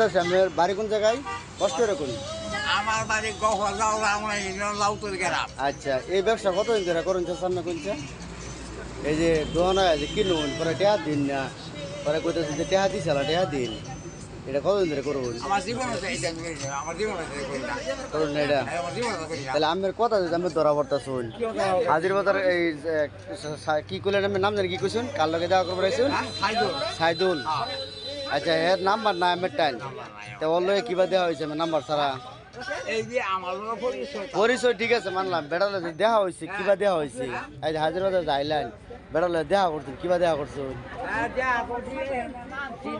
করতেছি আমার বাড়ি কোন জায়গায়? কষ্ট করি আমার বাড়ি গহ যাও আমরা লাউতুর গেলাম আচ্ছা এই ব্যবসা কতদিন ধরে করুন সামনে কোনটা এই যে হয় যে কিনুন পরে টেহা দিন না। পরে কইতেছে যে টেহা দিছে না টেহা দিন। এটা কতদিন ধরে করুন আমার জীবন। আমার জীবন আছে করুন এটা। আছে না। তাহলে আমের কথা যদি আমি ধরা পড়তা শুন হাজির বাজার এই কি করলেন আমি নাম জানি কি কইছুন? কার লগে দেওয়া করব রাইছুন খাইদুল সাইদুল। আচ্ছা এর নাম্বার না আমের টাইম তো ওর লোক কিবা দেওয়া হয়েছে নাম্বার ছাড়া? পরিচয় ঠিক আছে মানলাম। বেড়ালে দেখা হয়েছে কিবা দেওয়া হয়েছে? আজ হাজির বাজার যাইলেন বেড়ালে দেখা করছেন কিবা দেখা করছেন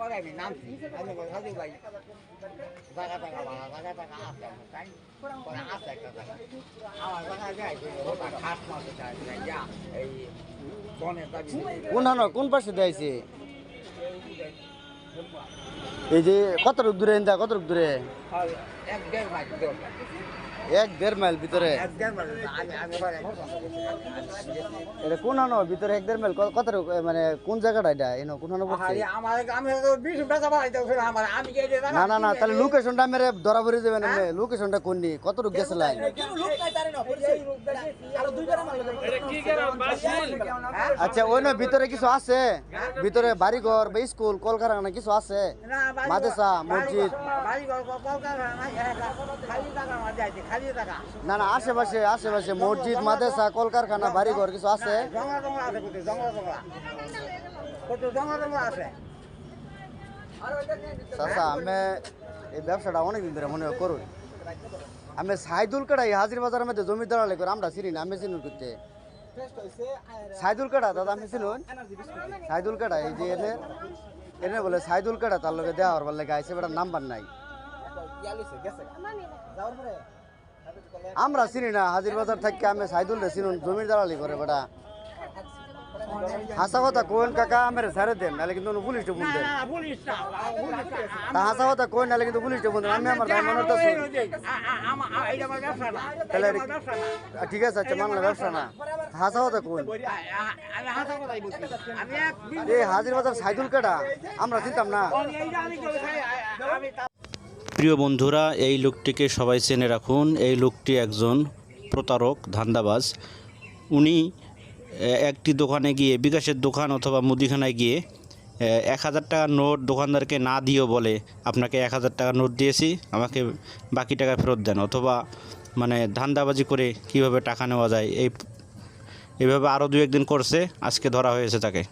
পরে আমি নামছি আমি বলি সাধু ভাই। টাকা টাকা ভাড়া টাকা টাকা আসে তাই? পরে আসে একটা টাকা আমার টাকা যায় ওটা খাস মাসে যা এই বনের দাবি কোন কোন পাশে দিয়েছে এই যে কত রূপ দূরে কত রূপ দূরে? এক দেড় এক দেড় মাইল ভিতরে। এটা কোন হানো ভিতরে এক দেড় মাইল। কত মানে কোন জায়গাটা এটা? এনো কোন হানো পড়ছে? না না না তাহলে লোকেশনটা মেরে ধরা পড়ে যাবেন লোকেশনটা কোননি কত রূপ গেছিলেন আচ্ছা ওই নয় ভিতরে কিছু আছে? ভিতরে বাড়িঘর বা স্কুল কলকারখানা কিছু আছে? মাদ্রাসা, মসজিদ। বাড়ি ঘর না না আশেপাশে আশেপাশে মসজিদ মাদ্রাসা কলকারখানা বাড়িঘর কিছু আছে চাচা আমি এই ব্যবসাটা অনেকদিন ধরে মনে করুন আমি সাইদুল কাটাই হাজির বাজারের মধ্যে জমি দাঁড়ালে করে আমরা চিনি না আমি চিনুন করতে। সাইদুল কাটা দাদা আমি চিনুন সাইদুল কাটা এই যে এনে বলে সাইদুল কাটা তার লগে দেওয়া হওয়ার লাগে আইসে বেটার নাম্বার নাই। আমরা চিনি না হাজির বাজার থেকে আমি সাইদুল রে চিনুন জমির দালালি করে বেটা। হাসা কথা কোন কাকা আমার ছেড়ে দেন নাহলে কিন্তু পুলিশ ফোন দেন। হাসা কথা কই নাহলে কিন্তু পুলিশ ফোন দেন আমি আমার ভাই মনে তো ঠিক আছে আচ্ছা মানলাম ব্যবসা না। প্রিয় বন্ধুরা, এই লোকটিকে সবাই চেনে রাখুন। এই লোকটি একজন প্রতারক, ধান্দাবাজ। উনি একটি দোকানে গিয়ে, বিকাশের দোকান অথবা মুদিখানায় গিয়ে এক হাজার টাকার নোট দোকানদারকে না দিও বলে, আপনাকে এক হাজার টাকার নোট দিয়েছি, আমাকে বাকি টাকা ফেরত দেন। অথবা মানে ধান্দাবাজি করে কীভাবে টাকা নেওয়া যায়, এই এভাবে আরও দু একদিন করছে আজকে ধরা হয়েছে তাকে।